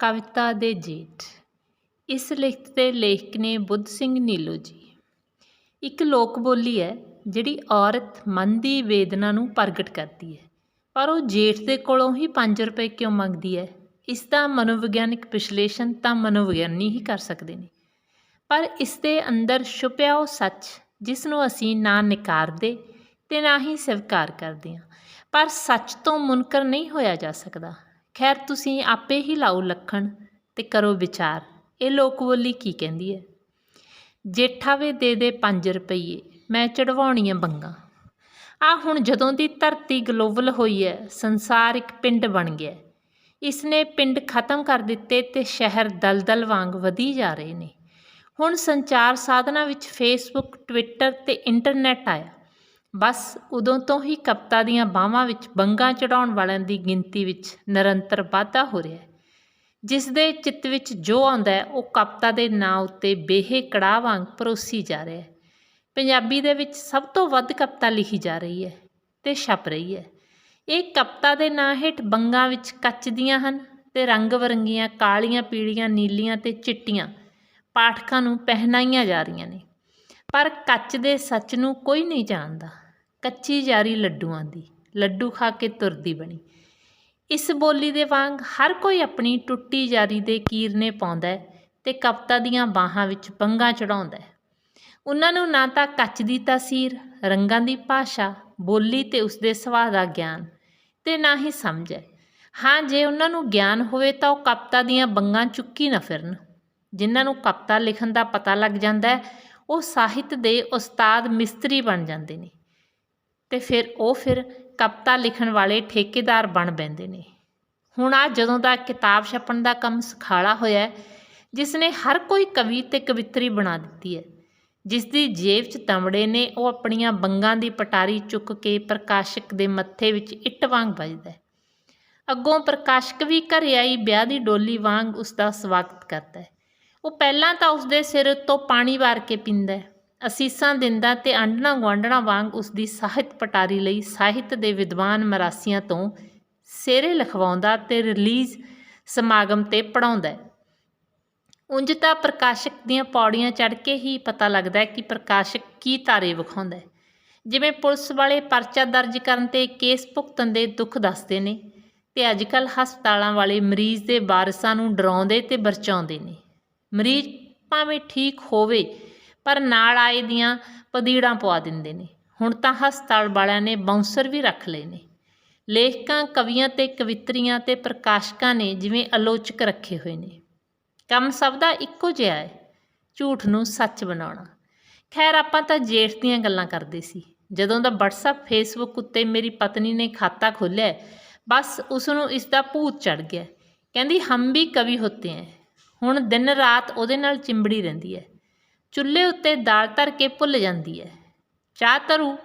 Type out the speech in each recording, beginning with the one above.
ਕਵਿਤਾ ਦੇ ਜੇਠ। ਇਸ ਲਿਖਤ ਦੇ ਲੇਖਕ ਨੇ ਬੁੱਧ ਸਿੰਘ ਨੀਲੋ ਜੀ। ਇੱਕ ਲੋਕ ਬੋਲੀ ਹੈ, ਜਿਹੜੀ ਔਰਤ ਮਨ ਦੀ ਵੇਦਨਾ ਨੂੰ ਪ੍ਰਗਟ ਕਰਦੀ ਹੈ, ਪਰ ਉਹ ਜੇਠ ਦੇ ਕੋਲੋਂ ਹੀ 5 ਰੁਪਏ ਕਿਉਂ ਮੰਗਦੀ ਹੈ? ਇਸ ਦਾ ਮਨੋਵਿਗਿਆਨਿਕ ਵਿਸ਼ਲੇਸ਼ਣ ਤਾਂ ਮਨੋਵਿਗਿਆਨੀ ਹੀ ਕਰ ਸਕਦੇ ਨੇ। ਪਰ ਇਸ ਦੇ ਅੰਦਰ ਛੁਪਿਆ ਉਹ ਸੱਚ, ਜਿਸ ਨੂੰ ਅਸੀਂ ਨਾ ਨਕਾਰਦੇ ਤੇ ਨਾ ਹੀ ਸਵੀਕਾਰ ਕਰਦੇ ਹਾਂ। ਪਰ ਸੱਚ ਤੋਂ ਮੁਨਕਰ ਨਹੀਂ ਹੋਇਆ ਜਾ ਸਕਦਾ। ਖੈਰ ਤੁਸੀਂ ਆਪੇ ਹੀ ਲਾਓ ਲੱਖਣ ਤੇ ਕਰੋ ਵਿਚਾਰ। ਇਹ ਲੋਕ ਬੋਲੀ ਕੀ ਕਹਿੰਦੀ ਹੈ ਜੇਠਾ ਵੇ ਦੇ ਦੇ 5 ਰੁਪਈਏ, ਮੈਂ ਚੜਵਾਉਣੀਆਂ ਬੰਗਾ। ਆ ਹੁਣ ਜਦੋਂ ਦੀ ਧਰਤੀ ਗਲੋਬਲ ਹੋਈ ਹੈ ਸੰਸਾਰ ਇੱਕ ਪਿੰਡ ਬਣ ਗਿਆ ਇਸਨੇ ਪਿੰਡ ਖਤਮ ਕਰ ਦਿੱਤੇ ਤੇ ਸ਼ਹਿਰ ਦਲਦਲ ਵਾਂਗ ਵਧੀ ਜਾ ਰਹੇ ਨੇ। ਹੁਣ ਸੰਚਾਰ ਸਾਧਨਾਂ ਵਿੱਚ ਫੇਸਬੁੱਕ ਟਵਿੱਟਰ ਤੇ ਇੰਟਰਨੈਟ ਆਇਆ। ਬਸ ਉਦੋਂ ਤੋਂ ਹੀ ਕਪਤਾ ਦੀਆਂ ਬਾਹਾਂ ਵਿੱਚ ਬੰਗਾ ਚੜਾਉਣ ਵਾਲਿਆਂ ਦੀ ਗਿਣਤੀ ਵਿੱਚ ਨਿਰੰਤਰ ਵਾਧਾ ਹੋ ਰਿਹਾ ਹੈ। ਜਿਸ ਦੇ ਚਿੱਤ ਵਿੱਚ ਜੋ ਆਉਂਦਾ ਹੈ, ਉਹ ਕਪਤਾ ਦੇ ਨਾਂ ਉੱਤੇ ਬੇਹੇ ਕੜਾਹ ਵਾਂਗ ਪਰੋਸੀ ਜਾ ਰਿਹਾ ਹੈ। ਪੰਜਾਬੀ ਦੇ ਵਿੱਚ ਸਭ ਤੋਂ ਵੱਧ ਕਪਤਾ ਲਿਖੀ ਜਾ ਰਹੀ ਹੈ ਤੇ ਛਪ ਰਹੀ ਹੈ। ਇਹ ਕਪਤਾ ਦੇ ਨਾਂ ਹੇਠ ਬੰਗਾ ਵਿੱਚ ਕੱਚ ਦੀਆਂ ਹਨ ਤੇ ਰੰਗ ਬਰੰਗੀਆਂ ਕਾਲੀਆਂ, ਪੀਲੀਆਂ, ਨੀਲੀਆਂ ਤੇ ਚਿੱਟੀਆਂ ਪਾਠਕਾਂ ਨੂੰ ਪਹਿਨਾਈਆਂ ਜਾ ਰਹੀਆਂ ਨੇ। ਪਰ ਕੱਚ ਦੇ ਸੱਚ ਨੂੰ ਕੋਈ ਨਹੀਂ ਜਾਣਦਾ। ਕੱਚੀ ਜਾਰੀ ਲੱਡੂਆਂ ਦੀ, ਲੱਡੂ ਖਾ ਕੇ ਤੁਰਦੀ ਬਣੀ। ਇਸ ਬੋਲੀ ਦੇ ਵਾਂਗ ਹਰ ਕੋਈ ਆਪਣੀ ਟੁੱਟੀ ਜਾਰੀ ਦੇ ਕੀਰਨੇ ਪਾਉਂਦਾ ਹੈ ਤੇ ਕਪਤਾ ਦੀਆਂ ਬਾਹਾਂ ਵਿੱਚ ਬੰਗਾ ਚੜਾਉਂਦਾ ਹੈ। ਉਹਨਾਂ ਨੂੰ ਨਾ ਤਾਂ ਕੱਚ ਦੀ ਤਾਸੀਰ, ਰੰਗਾਂ ਦੀ ਭਾਸ਼ਾ, ਬੋਲੀ ਤੇ ਉਸਦੇ ਸੁਭਾਅ ਦਾ ਗਿਆਨ ਤੇ ਨਾ ਹੀ ਸਮਝ ਹੈ। ਹਾਂ, ਜੇ ਉਹਨਾਂ ਨੂੰ ਗਿਆਨ ਹੋਵੇ ਤਾਂ ਉਹ ਕਪਤਾ ਦੀਆਂ ਬੰਗਾਂ ਚੁੱਕੀ ਨਾ ਫਿਰਨ। ਜਿਨ੍ਹਾਂ ਨੂੰ ਕਪਤਾ ਲਿਖਣ ਦਾ ਪਤਾ ਲੱਗ ਜਾਂਦਾ ਹੈ, ਉਹ ਸਾਹਿਤ ਦੇ ਉਸਤਾਦ ਮਿਸਤਰੀ ਬਣ ਜਾਂਦੇ ਨੇ। ਤੇ ਫਿਰ ਉਹ ਫਿਰ ਕਵਿਤਾ ਲਿਖਣ ਵਾਲੇ ਠੇਕੇਦਾਰ ਬਣ ਬੈਂਦੇ ਨੇ। ਹੁਣ ਆ ਜਦੋਂ ਦਾ ਕਿਤਾਬ ਛਪਣ ਦਾ ਕੰਮ ਸਖਾਲਾ ਹੋਇਆ ਜਿਸ ਨੇ ਹਰ ਕੋਈ ਕਵੀ ਤੇ ਕਵਿਤਰੀ ਬਣਾ ਦਿੱਤੀ ਹੈ। ਜਿਸ ਦੀ ਜੇਬ 'ਚ ਤਮੜੇ ਨੇ, ਉਹ ਆਪਣੀਆਂ ਬੰਗਾਂ ਦੀ ਪਟਾਰੀ ਚੁੱਕ ਕੇ ਪ੍ਰਕਾਸ਼ਕ ਦੇ ਮੱਥੇ ਵਿੱਚ ਇੱਟ ਵਾਂਗ ਵੱਜਦਾ ਹੈ। ਅੱਗੋਂ ਪ੍ਰਕਾਸ਼ਕ ਵੀ ਘਰੇ ਆਈ, ਵਿਆਹ ਦੀ ਡੋਲੀ ਵਾਂਗ ਉਸ ਦਾ ਸਵਾਗਤ ਕਰਦਾ ਹੈ। ਉਹ ਪਹਿਲਾਂ ਤਾਂ ਉਸ ਦੇ ਸਿਰ ਉੱਤੋਂ ਪਾਣੀ ਵਾਰ ਕੇ ਪੀਂਦਾ ਹੈ। ਅਸੀਸਾਂ ਦਿੰਦਾ ਤੇ ਆਂਡਣਾ ਗੁਆਂਢਣਾ ਵਾਂਗ ਉਸ ਦੀ ਸਾਹਿਤ ਪਟਾਰੀ ਲਈ ਸਾਹਿਤ ਦੇ ਵਿਦਵਾਨ ਮਰਾਸੀਆਂ ਤੋਂ ਸੇਰੇ ਲਿਖਵਾਉਂਦਾ ਤੇ ਰਿਲੀਜ਼ ਸਮਾਗਮ ਤੇ ਪੜਾਉਂਦਾ ਹੈ। ਉਂਝ ਤਾਂ ਪ੍ਰਕਾਸ਼ਕ ਦੀਆਂ ਪੌੜੀਆਂ ਚੜ੍ਹ ਕੇ ਹੀ ਪਤਾ ਲੱਗਦਾ ਹੈ ਕਿ ਪ੍ਰਕਾਸ਼ਕ ਕੀ ਤਾਰੇ ਵਿਖਾਉਂਦਾ ਹੈ। ਜਿਵੇਂ ਪੁਲਿਸ ਵਾਲੇ ਪਰਚਾ ਦਰਜ ਕਰਨ ਤੇ ਕੇਸ ਭੁਗਤਣ ਦੇ ਦੁੱਖ ਦੱਸਦੇ ਨੇ ਤੇ ਅੱਜਕੱਲ ਹਸਪਤਾਲਾਂ ਵਾਲੇ ਮਰੀਜ਼ ਦੇ ਵਾਰਸਾਂ ਨੂੰ ਡਰਾਉਂਦੇ ਤੇ ਬਰਚਾਉਂਦੇ ਨੇ। ਮਰੀਜ਼ ਭਾਵੇਂ ਠੀਕ ਹੋਵੇ ਪਰ ਨਾਲ ਆਏ ਦੀਆਂ ਪਦੀੜਾਂ ਪਵਾ ਦਿੰਦੇ ਨੇ। ਹੁਣ ਤਾਂ ਹਸਪਤਾਲ ਵਾਲਿਆਂ ਨੇ ਬਾਉਂਸਰ ਵੀ ਰੱਖ ਲਏ ਨੇ। ਲੇਖਕਾਂ, ਕਵੀਆਂ ਤੇ ਕਵਿਤਰੀਆਂ ਤੇ ਪ੍ਰਕਾਸ਼ਕਾਂ ਨੇ ਜਿਵੇਂ ਆਲੋਚਕ ਰੱਖੇ ਹੋਏ ਨੇ। ਕੰਮ ਸਭ ਦਾ ਇੱਕੋ ਜਿਹਾ ਹੈ, ਝੂਠ ਨੂੰ ਸੱਚ ਬਣਾਉਣਾ। ਖੈਰ, ਆਪਾਂ ਤਾਂ ਜੇਠ ਦੀਆਂ ਗੱਲਾਂ ਕਰਦੇ ਸੀ। ਜਦੋਂ ਦਾ WhatsApp, Facebook ਉੱਤੇ ਮੇਰੀ ਪਤਨੀ ਨੇ ਖਾਤਾ ਖੋਲ੍ਹਿਆ, ਬਸ ਉਸ ਨੂੰ ਇਸ ਦਾ ਭੂਤ ਚੜ ਗਿਆ। ਕਹਿੰਦੀ, ਹਮ ਵੀ ਕਵੀ ਹੁੰਦੇ ਹੈ ਹੁਣ ਦਿਨ ਰਾਤ ਉਹਦੇ ਨਾਲ ਚਿੰਬੜੀ ਰਹਿੰਦੀ ਹੈ। ਚੁੱਲ੍ਹੇ ਉੱਤੇ ਦਾਲ ਧਰ ਕੇ ਭੁੱਲ ਜਾਂਦੀ ਹੈ। ਚਾਹ ਧਰੂ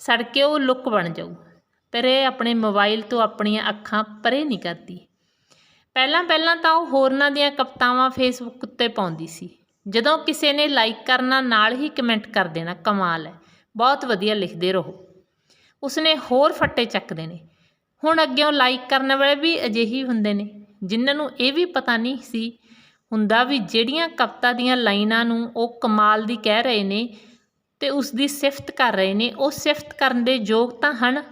ਸੜਕੇ ਉਹ ਲੁੱਕ ਬਣ ਜਾਊ, ਪਰ ਇਹ ਆਪਣੇ ਮੋਬਾਈਲ ਤੋਂ ਆਪਣੀਆਂ ਅੱਖਾਂ ਪਰੇ ਨਹੀਂ ਕਰਦੀ। ਪਹਿਲਾਂ ਪਹਿਲਾਂ ਤਾਂ ਉਹ ਹੋਰਨਾਂ ਦੀਆਂ ਕਵਿਤਾਵਾਂ ਫੇਸਬੁੱਕ ਉੱਤੇ ਪਾਉਂਦੀ ਸੀ। ਜਦੋਂ ਕਿਸੇ ਨੇ ਲਾਈਕ ਕਰਨਾ ਨਾਲ ਹੀ ਕਮੈਂਟ ਕਰ ਦੇਣਾ, ਕਮਾਲ ਹੈ, ਬਹੁਤ ਵਧੀਆ ਲਿਖਦੇ ਰਹੋ। ਉਸਨੇ ਹੋਰ ਫੱਟੇ ਚੱਕਦੇ ਨੇ। ਹੁਣ ਅੱਗਿਓਂ ਲਾਈਕ ਕਰਨ ਵਾਲੇ ਵੀ ਅਜਿਹੀ ਹੁੰਦੇ ਨੇ, ਜਿਨ੍ਹਾਂ ਨੂੰ ਇਹ ਵੀ ਪਤਾ ਨਹੀਂ ਸੀ ਹੁੰਦਾ ਵੀ ਜਿਹੜੀਆਂ ਕਵਿਤਾ ਦੀਆਂ ਲਾਈਨਾਂ ਨੂੰ ਉਹ ਕਮਾਲ ਦੀ ਕਹਿ ਰਹੇ ਨੇ ਤੇ ਉਸ ਦੀ ਸਿਫਤ ਕਰ ਰਹੇ ਨੇ, ਉਹ ਸਿਫਤ ਕਰਨ ਦੇ ਯੋਗ ਤਾਂ ਹਨ,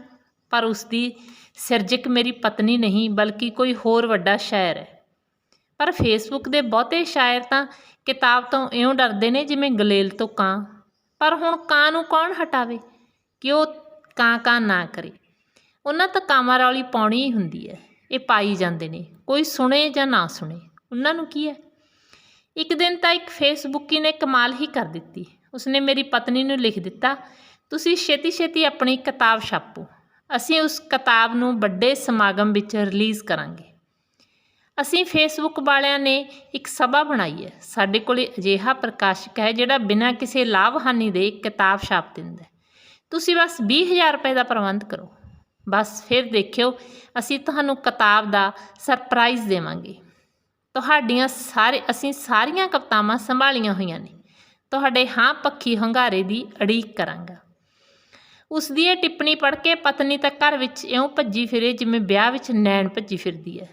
ਪਰ ਉਸ ਦੀ ਸਿਰਜਕ ਮੇਰੀ ਪਤਨੀ ਨਹੀਂ, ਬਲਕਿ ਕੋਈ ਹੋਰ ਵੱਡਾ ਸ਼ਾਇਰ ਹੈ। ਪਰ ਫੇਸਬੁੱਕ ਦੇ ਬਹੁਤੇ ਸ਼ਾਇਰ ਤਾਂ ਕਿਤਾਬ ਤੋਂ ਇਉਂ ਡਰਦੇ ਨੇ ਜਿਵੇਂ ਗਲੇਲ ਤੋਂ ਕਾਂ। ਪਰ ਹੁਣ ਕਾਂ ਨੂੰ ਕੌਣ ਹਟਾਵੇ? ਕਿ ਉਹ ਕਾਂ ਕਾਂ ਨਾ ਕਰੇ? ਉਹਨਾਂ ਤਾਂ ਕਾਮਾਂ ਰੌਲੀ ਪਾਉਣੀ ਹੀ ਹੁੰਦੀ ਹੈ, ਇਹ ਪਾਈ ਜਾਂਦੇ ਨੇ, ਕੋਈ ਸੁਣੇ ਜਾਂ ਨਾ ਸੁਣੇ। ਉਹਨਾਂ ਨੂੰ ਕੀ ਹੈ? ਇੱਕ ਦਿਨ ਤਾਂ ਇੱਕ ਫੇਸਬੁੱਕੀ ਨੇ ਕਮਾਲ ਹੀ ਕਰ ਦਿੱਤੀ। ਉਸਨੇ ਮੇਰੀ ਪਤਨੀ ਨੂੰ ਲਿਖ ਦਿੱਤਾ, ਤੁਸੀਂ ਛੇਤੀ ਛੇਤੀ ਆਪਣੀ ਕਿਤਾਬ ਛਾਪੋ। ਅਸੀਂ ਉਸ ਕਿਤਾਬ ਨੂੰ ਵੱਡੇ ਸਮਾਗਮ ਵਿੱਚ ਰਿਲੀਜ਼ ਕਰਾਂਗੇ। ਅਸੀਂ ਫੇਸਬੁੱਕ ਵਾਲਿਆਂ ਨੇ ਇੱਕ ਸਭਾ ਬਣਾਈ ਹੈ। ਸਾਡੇ ਕੋਲੇ ਅਜਿਹਾ ਪ੍ਰਕਾਸ਼ਕ ਹੈ ਜਿਹੜਾ ਬਿਨਾਂ ਕਿਸੇ ਲਾਭ ਹਾਨੀ ਦੇ ਕਿਤਾਬ ਛਾਪ ਦਿੰਦਾ ਤੁਸੀਂ ਬਸ 20000 ਰੁਪਏ ਦਾ ਪ੍ਰਬੰਧ ਕਰੋ। ਬਸ ਫਿਰ ਦੇਖਿਓ, ਅਸੀਂ ਤੁਹਾਨੂੰ ਕਿਤਾਬ ਦਾ ਸਰਪ੍ਰਾਈਜ਼ ਦੇਵਾਂਗੇ। ਤੁਹਾਡੀਆਂ ਸਾਰੇ, ਅਸੀਂ ਸਾਰੀਆਂ ਕਵਿਤਾਵਾਂ ਸੰਭਾਲੀਆਂ ਹੋਈਆਂ ਨੇ। ਤੁਹਾਡੇ ਹਾਂ ਪੱਖੀ ਹੰਗਾਰੇ ਦੀ ਅੜੀਕ ਕਰਾਂਗਾ। ਉਸ ਦੀ ਇਹ ਟਿੱਪਣੀ ਪੜ੍ਹ ਕੇ ਪਤਨੀ ਤਾਂ ਘਰ ਵਿੱਚ ਇਉਂ ਭੱਜੀ ਫਿਰੇ ਜਿਵੇਂ ਵਿਆਹ ਵਿੱਚ ਨੈਣ ਭੱਜੀ ਫਿਰਦੀ ਹੈ।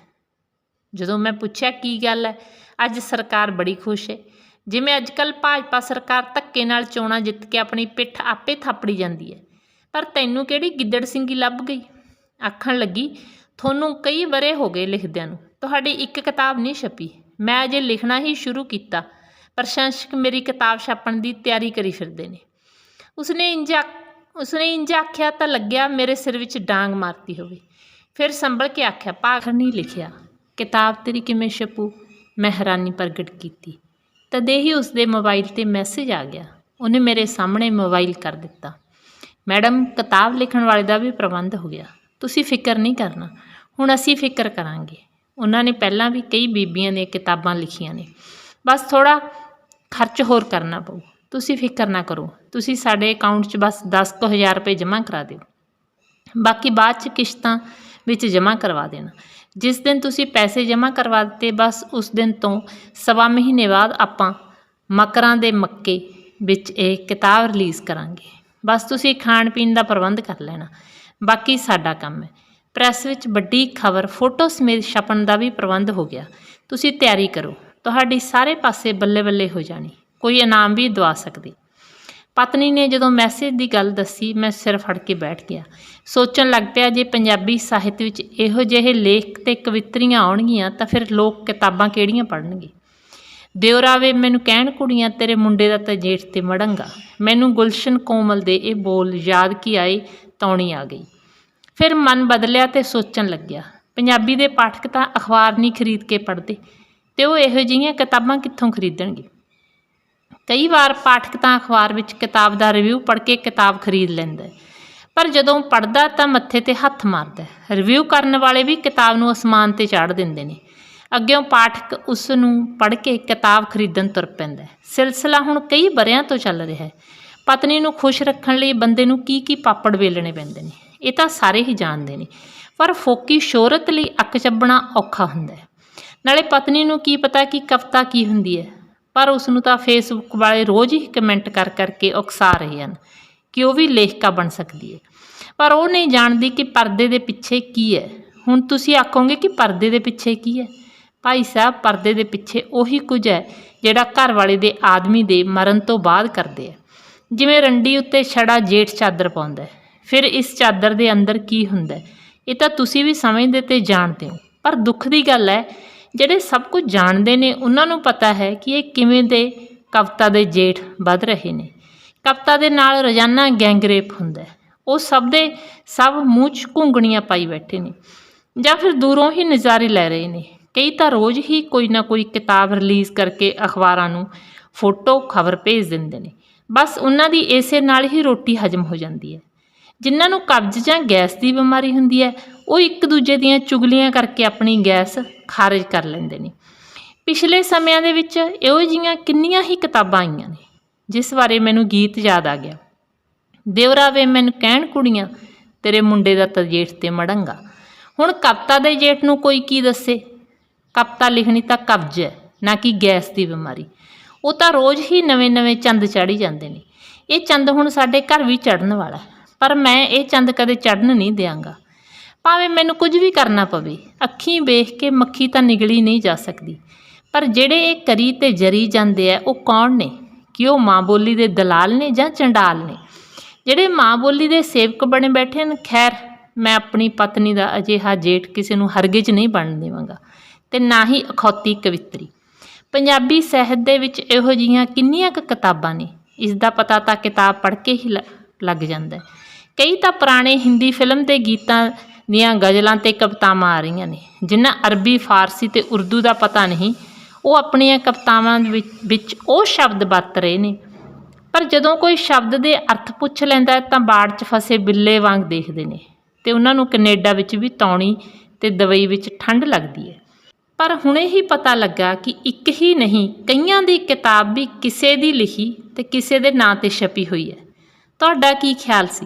ਜਦੋਂ ਮੈਂ ਪੁੱਛਿਆ, ਕੀ ਗੱਲ ਹੈ? ਅੱਜ ਸਰਕਾਰ ਬੜੀ ਖੁਸ਼ ਹੈ। ਜਿਵੇਂ ਅੱਜ ਕੱਲ੍ਹ ਭਾਜਪਾ ਸਰਕਾਰ ਧੱਕੇ ਨਾਲ ਚੋਣਾਂ ਜਿੱਤ ਕੇ ਆਪਣੀ ਪਿੱਠ ਆਪੇ ਥਾਪੜੀ ਜਾਂਦੀ ਹੈ। ਪਰ ਤੈਨੂੰ ਕਿਹੜੀ ਗਿੱਦੜ ਸਿੰਘੀ ਲੱਭ ਗਈ? ਆਖਣ ਲੱਗੀ, ਤੁਹਾਨੂੰ ਕਈ ਵਰੇ ਹੋ ਗਏ ਲਿਖਦਿਆਂ ਨੂੰ। ਤੁਹਾਡੀ ਇੱਕ ਕਿਤਾਬ ਨਹੀਂ ਛਪੀ। ਮੈਂ ਅਜੇ ਲਿਖਣਾ ਹੀ ਸ਼ੁਰੂ ਕੀਤਾ ਪ੍ਰਸ਼ੰਸਕ ਮੇਰੀ ਕਿਤਾਬ ਛਾਪਣ ਦੀ ਤਿਆਰੀ ਕਰੀ ਫਿਰਦੇ ਨੇ। ਉਸਨੇ ਇੰਜ ਆਖ- ਉਸਨੇ ਇੰਜ ਆਖਿਆ ਤਾਂ ਲੱਗਿਆ ਮੇਰੇ ਸਿਰ ਵਿੱਚ ਡਾਂਗ ਮਾਰਤੀ ਹੋਵੇ। ਫਿਰ ਸੰਭਲ ਕੇ ਆਖਿਆ ਪਾਖਰ ਨਹੀਂ ਲਿਖਿਆ। ਕਿਤਾਬ ਤੇਰੀ ਕਿਵੇਂ ਛਪੂ? ਮੈਂ ਹੈਰਾਨੀ ਪ੍ਰਗਟ ਕੀਤੀ। ਤਦੇ ਹੀ ਉਸਦੇ ਮੋਬਾਈਲ ਤੇ ਮੈਸੇਜ ਆ ਗਿਆ। ਉਹਨੇ ਮੇਰੇ ਸਾਹਮਣੇ ਮੋਬਾਈਲ ਕਰ ਦਿੱਤਾ। ਮੈਡਮ, ਕਿਤਾਬ ਲਿਖਣ ਵਾਲੇ ਦਾ ਵੀ ਪ੍ਰਬੰਧ ਹੋ ਗਿਆ। ਤੁਸੀਂ ਫਿਕਰ ਨਹੀਂ ਕਰਨਾ। ਹੁਣ ਅਸੀਂ ਫਿਕਰ ਕਰਾਂਗੇ। ਉਹਨਾਂ ਨੇ ਪਹਿਲਾਂ ਵੀ ਕਈ ਬੀਬੀਆਂ ਦੀਆਂ ਕਿਤਾਬਾਂ ਲਿਖੀਆਂ ਨੇ। ਬਸ ਥੋੜਾ ਖਰਚ ਹੋਰ ਕਰਨਾ ਪਊ। ਤੁਸੀਂ ਫਿਕਰ ਨਾ ਕਰੋ। ਤੁਸੀਂ ਸਾਡੇ ਅਕਾਊਂਟ 'ਚ ਬਸ 10000 ਰੁਪਏ ਜਮ੍ਹਾਂ ਕਰਾ ਦਿਓ। ਬਾਕੀ ਬਾਅਦ 'ਚ ਕਿਸ਼ਤਾਂ ਵਿੱਚ ਜਮ੍ਹਾਂ ਕਰਵਾ ਦੇਣਾ। ਜਿਸ ਦਿਨ ਤੁਸੀਂ ਪੈਸੇ ਜਮ੍ਹਾਂ ਕਰਵਾ ਦਿੱਤੇ, ਬਸ ਉਸ ਦਿਨ ਤੋਂ ਸਵਾ ਮਹੀਨੇ ਬਾਅਦ ਆਪਾਂ ਮਕਰਾਂ ਦੇ ਮੱਕੇ ਵਿੱਚ ਇਹ ਕਿਤਾਬ ਰਿਲੀਜ਼ ਕਰਾਂਗੇ। ਬਸ ਤੁਸੀਂ ਖਾਣ ਪੀਣ ਦਾ ਪ੍ਰਬੰਧ ਕਰ ਲੈਣਾ। ਬਾਕੀ ਸਾਡਾ ਕੰਮ ਹੈ। ਪ੍ਰੈਸ ਵਿੱਚ ਵੱਡੀ ਖਬਰ ਫੋਟੋ ਸਮੇਤ ਛਪਣ ਦਾ ਵੀ ਪ੍ਰਬੰਧ ਹੋ ਗਿਆ। ਤੁਸੀਂ ਤਿਆਰੀ ਕਰੋ। ਤੁਹਾਡੀ ਸਾਰੇ ਪਾਸੇ ਬੱਲੇ ਬੱਲੇ ਹੋ ਜਾਣੀ। ਕੋਈ ਇਨਾਮ ਵੀ ਦਵਾ ਸਕਦੀ। ਪਤਨੀ ਨੇ ਜਦੋਂ ਮੈਸੇਜ ਦੀ ਗੱਲ ਦੱਸੀ, ਮੈਂ ਸਿਰ ਫੜ ਕੇ ਬੈਠ ਗਿਆ। ਸੋਚਣ ਲੱਗ ਪਿਆ, ਜੇ ਪੰਜਾਬੀ ਸਾਹਿਤ ਵਿੱਚ ਇਹੋ ਜਿਹੇ ਲੇਖ ਤੇ ਕਵਿਤਰੀਆਂ ਆਉਣਗੀਆਂ, ਤਾਂ ਫਿਰ ਲੋਕ ਕਿਤਾਬਾਂ ਕਿਹੜੀਆਂ ਪੜ੍ਹਨਗੇ? ਦਿਉਰਾਵੇ ਮੈਨੂੰ ਕਹਿਣ ਕੁੜੀਆਂ, ਤੇਰੇ ਮੁੰਡੇ ਦਾ ਤਾਂ ਜੇਠ ਤੇ ਮੜੰਗਾ। ਮੈਨੂੰ ਗੁਲਸ਼ਨ ਕੋਮਲ ਦੇ ਇਹ ਬੋਲ ਯਾਦ ਕੀ ਆਏ, ਤੌਣੀ ਆ ਗਈ। ਫਿਰ ਮਨ ਬਦਲਿਆ ਤੇ ਸੋਚਣ ਲੱਗਿਆ ਪੰਜਾਬੀ ਦੇ ਪਾਠਕ ਤਾਂ ਅਖਬਾਰ ਨਹੀਂ ਖਰੀਦ ਕੇ ਪੜ੍ਹਦੇ ਤੇ ਉਹ ਇਹੋ ਜਿਹੀਆਂ ਕਿਤਾਬਾਂ ਕਿੱਥੋਂ ਖਰੀਦਣਗੇ ਕਈ ਵਾਰ ਪਾਠਕ ਤਾਂ ਅਖਬਾਰ ਵਿੱਚ ਕਿਤਾਬ ਦਾ ਰਿਵਿਊ ਪੜ੍ਹ ਕੇ ਕਿਤਾਬ ਖਰੀਦ ਲੈਂਦਾ ਹੈ। ਪਰ ਜਦੋਂ ਪੜ੍ਹਦਾ ਤਾਂ ਮੱਥੇ ਤੇ ਹੱਥ ਮਾਰਦਾ ਹੈ। ਰਿਵਿਊ ਕਰਨ ਵਾਲੇ ਵੀ ਕਿਤਾਬ ਨੂੰ ਅਸਮਾਨ ਤੇ ਚਾੜ ਦਿੰਦੇ ਨੇ ਅੱਗਿਓਂ ਪਾਠਕ ਉਸ ਨੂੰ ਪੜ੍ਹ ਕੇ ਕਿਤਾਬ ਖਰੀਦਣ ਤੁਰ ਪੈਂਦਾ ਹੈ। ਸਿਲਸਿਲਾ ਹੁਣ ਕਈ ਬਰਿਆਂ ਤੋਂ ਚੱਲ ਰਿਹਾ ਹੈ ਪਤਨੀ ਨੂੰ ਖੁਸ਼ ਰੱਖਣ ਲਈ ਬੰਦੇ ਨੂੰ ਕੀ ਕੀ ਪਾਪੜ ਵੇਲਣੇ ਪੈਂਦੇ ਨੇ ਇਹ ਤਾਂ ਸਾਰੇ ਹੀ ਜਾਣਦੇ ਨੇ। ਪਰ ਫੋਕੀ ਸ਼ੋਹਰਤ ਲਈ ਅੱਕ ਚੱਬਣਾ ਔਖਾ ਹੁੰਦਾ ਹੈ। ਨਾਲੇ ਪਤਨੀ ਨੂੰ ਕੀ ਪਤਾ ਕਿ ਕਵਿਤਾ ਕੀ ਹੁੰਦੀ ਹੈ। ਪਰ ਉਸ ਨੂੰ ਤਾਂ ਫੇਸਬੁੱਕ ਵਾਲੇ ਰੋਜ਼ ਹੀ ਕਮੈਂਟ ਕਰ ਕਰਕੇ ਉਕਸਾ ਰਹੇ ਹਨ ਕਿ ਉਹ ਵੀ ਲੇਖਕਾ ਬਣ ਸਕਦੀ ਹੈ। ਪਰ ਉਹ ਨਹੀਂ ਜਾਣਦੀ ਕਿ ਪਰਦੇ ਦੇ ਪਿੱਛੇ ਕੀ ਹੈ। ਹੁਣ ਤੁਸੀਂ ਆਖੋਗੇ ਕਿ ਪਰਦੇ ਦੇ ਪਿੱਛੇ ਕੀ ਹੈ? ਭਾਈ ਸਾਹਿਬ, ਪਰਦੇ ਦੇ ਪਿੱਛੇ ਉਹੀ ਕੁਝ ਹੈ ਜਿਹੜਾ ਘਰ ਵਾਲੇ ਦੇ ਆਦਮੀ ਦੇ ਮਰਨ ਤੋਂ ਬਾਅਦ ਕਰਦੇ ਆ ਜਿਵੇਂ ਰੰਡੀ ਉੱਤੇ ਛੜਾ ਜੇਠ ਚਾਦਰ ਪਾਉਂਦਾ ਹੈ। ਫਿਰ ਇਸ ਚਾਦਰ ਦੇ ਅੰਦਰ ਕੀ ਹੁੰਦਾ ਇਹ ਤਾਂ ਤੁਸੀਂ ਵੀ ਸਮਝਦੇ ਤੇ ਜਾਣਦੇ ਹੋ। ਪਰ ਦੁੱਖ ਦੀ ਗੱਲ ਹੈ, ਜਿਹੜੇ ਸਭ ਕੁਝ ਜਾਣਦੇ ਨੇ, ਉਹਨਾਂ ਨੂੰ ਪਤਾ ਹੈ ਕਿ ਇਹ ਕਿਵੇਂ ਦੇ ਕਵਿਤਾ ਦੇ ਜੇਠ ਵੱਧ ਰਹੇ ਨੇ। ਕਵਿਤਾ ਦੇ ਨਾਲ ਰੋਜ਼ਾਨਾ ਗੈਂਗਰੇਪ ਹੁੰਦਾ ਉਹ ਸਭ ਦੇ ਸਭ ਮੂੰਹ 'ਚ ਘੁੰਗਣੀਆਂ ਪਾਈ ਬੈਠੇ ਨੇ ਜਾਂ ਫਿਰ ਦੂਰੋਂ ਹੀ ਨਜ਼ਾਰੇ ਲੈ ਰਹੇ ਨੇ। ਕਈ ਤਾਂ ਰੋਜ਼ ਹੀ ਕੋਈ ਨਾ ਕੋਈ ਕਿਤਾਬ ਰਿਲੀਜ਼ ਕਰਕੇ ਅਖਬਾਰਾਂ ਨੂੰ ਫੋਟੋ, ਖਬਰ ਭੇਜ ਦਿੰਦੇ ਨੇ। ਬਸ ਉਹਨਾਂ ਦੀ ਇਸੇ ਨਾਲ ਹੀ ਰੋਟੀ ਹਜਮ ਹੋ ਜਾਂਦੀ ਹੈ। ਜਿਨ੍ਹਾਂ ਨੂੰ ਕਬਜ਼ ਜਾਂ ਗੈਸ ਦੀ ਬਿਮਾਰੀ ਹੁੰਦੀ ਹੈ ਉਹ ਇੱਕ ਦੂਜੇ ਦੀਆਂ ਚੁਗਲੀਆਂ ਕਰਕੇ ਆਪਣੀ ਗੈਸ ਖਾਰਜ ਕਰ ਲੈਂਦੇ ਨੇ। ਪਿਛਲੇ ਸਮਿਆਂ ਦੇ ਵਿੱਚ ਇਹੋ ਜਿਹੀਆਂ ਕਿੰਨੀਆਂ ਹੀ ਕਿਤਾਬਾਂ ਆਈਆਂ ਨੇ ਜਿਸ ਬਾਰੇ ਮੈਨੂੰ ਗੀਤ ਯਾਦ ਆ ਗਿਆ। ਦਿਉਰਾ ਵੇ ਮੈਨੂੰ ਕਹਿਣ ਕੁੜੀਆਂ ਤੇਰੇ ਮੁੰਡੇ ਦਾ ਤਾਂ ਜੇਠ ਤੇ ਮੜੰਗਾ। ਹੁਣ ਕਵਿਤਾ ਦੇ ਜੇਠ ਨੂੰ ਕੋਈ ਕੀ ਦੱਸੇ? ਕਵਿਤਾ ਲਿਖਣੀ ਤਾਂ ਕਬਜ਼ ਹੈ ਨਾ ਕਿ ਗੈਸ ਦੀ ਬਿਮਾਰੀ। ਉਹ ਤਾਂ ਰੋਜ਼ ਹੀ ਨਵੇਂ-ਨਵੇਂ ਚੰਦ ਚਾੜੀ ਜਾਂਦੇ ਨੇ। ਇਹ ਚੰਦ ਹੁਣ ਸਾਡੇ ਘਰ ਵੀ ਚੜਨ ਵਾਲਾ ਹੈ, ਪਰ ਮੈਂ ਇਹ ਚੰਦ ਕਦੇ ਚੜਨ ਨਹੀਂ ਦਿਆਂਗਾ। ਭਾਵੇਂ ਮੈਨੂੰ ਕੁਝ ਵੀ ਕਰਨਾ ਪਵੇ, ਅੱਖੀਂ ਵੇਖ ਕੇ ਮੱਖੀ ਤਾਂ ਨਿਗਲੀ ਨਹੀਂ ਜਾ ਸਕਦੀ। ਪਰ ਜਿਹੜੇ ਇਹ ਕਰੀ ਤੇ ਜਰੀ ਜਾਂਦੇ ਆ, ਉਹ ਕੌਣ ਨੇ? ਕਿ ਉਹ ਮਾਂ ਬੋਲੀ ਦੇ ਦਲਾਲ ਨੇ ਜਾਂ ਚੰਡਾਲ ਨੇ? ਜਿਹੜੇ ਮਾਂ ਬੋਲੀ ਦੇ ਸੇਵਕ ਬਣੇ ਬੈਠੇ ਨੇ ਖੈਰ, ਮੈਂ ਆਪਣੀ ਪਤਨੀ ਦਾ ਅਜਿਹਾ ਜੇਠ ਕਿਸੇ ਨੂੰ ਹਰਗਿਜ਼ ਨਹੀਂ ਬਣਨ ਦੇਵਾਂਗਾ ਤੇ ਨਾ ਹੀ ਅਖੌਤੀ ਕਵਿਤਰੀ। ਪੰਜਾਬੀ ਸਾਹਿਤ ਦੇ ਵਿੱਚ ਇਹੋ ਜਿਹੀਆਂ ਕਿੰਨੀਆਂ ਕੁ ਕਿਤਾਬਾਂ ਨੇ? ਇਸ ਦਾ ਪਤਾ ਤਾਂ ਕਿਤਾਬ ਪੜ੍ਹ ਕੇ ਹੀ ਲ- ਲੱਗ ਜਾਂਦਾ ਹੈ। ਕਈ ਤਾਂ ਪੁਰਾਣੇ ਹਿੰਦੀ ਫਿਲਮ ਦੇ ਗੀਤਾਂ ਦੀਆਂ ਗਜ਼ਲਾਂ ਤੇ ਕਵਿਤਾਵਾਂ ਆ ਰਹੀਆਂ ਨੇ, ਜਿਨ੍ਹਾਂ ਅਰਬੀ, ਫਾਰਸੀ ਤੇ ਉਰਦੂ ਦਾ ਪਤਾ ਨਹੀਂ। ਉਹ ਆਪਣੀਆਂ ਕਵਿਤਾਵਾਂ ਵਿੱਚ ਵਿੱਚ ਉਹ ਸ਼ਬਦ ਵਰਤ ਰਹੇ ਨੇ। ਪਰ ਜਦੋਂ ਕੋਈ ਸ਼ਬਦ ਦੇ ਅਰਥ ਪੁੱਛ ਲੈਂਦਾ ਤਾਂ ਬਾੜ 'ਚ ਫਸੇ ਬਿੱਲੇ ਵਾਂਗ ਦੇਖਦੇ ਨੇ ਤੇ ਉਹਨਾਂ ਨੂੰ ਕੈਨੇਡਾ ਵਿੱਚ ਵੀ ਤੌਣੀ ਤੇ ਦਵਾਈ ਵਿੱਚ ਠੰਡ ਲੱਗਦੀ ਹੈ। ਪਰ ਹੁਣੇ ਹੀ ਪਤਾ ਲੱਗਾ ਕਿ ਇੱਕ ਹੀ ਨਹੀਂ, ਕਈਆਂ ਦੀ ਕਿਤਾਬ ਵੀ ਕਿਸੇ ਦੀ ਲਿਖੀ ਤੇ ਕਿਸੇ ਦੇ ਨਾਂ ਤੇ ਛਪੀ ਹੋਈ ਹੈ। ਤੁਹਾਡਾ ਕੀ ਖਿਆਲ ਸੀ?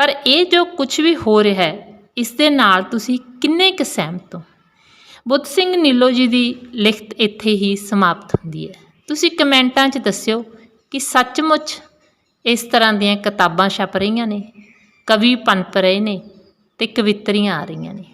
ਪਰ ਇਹ ਜੋ ਕੁਝ ਵੀ ਹੋ ਰਿਹਾ ਹੈ, ਇਸ ਦੇ ਨਾਲ ਤੁਸੀਂ ਕਿੰਨੇ ਕੁ ਸਹਿਮਤ ਹੋ? ਬੁੱਧ ਸਿੰਘ ਨੀਲੋ ਜੀ ਦੀ ਲਿਖਤ ਇੱਥੇ ਹੀ ਸਮਾਪਤ ਹੁੰਦੀ ਹੈ। ਤੁਸੀਂ ਕਮੈਂਟਾਂ 'ਚ ਦੱਸਿਓ ਕਿ ਸੱਚਮੁੱਚ ਇਸ ਤਰ੍ਹਾਂ ਦੀਆਂ ਕਿਤਾਬਾਂ ਛਪ ਰਹੀਆਂ ਨੇ, ਕਵੀ ਪਨਪ ਰਹੇ ਨੇ ਤੇ ਕਵਿਤਰੀਆਂ ਆ ਰਹੀਆਂ ਨੇ।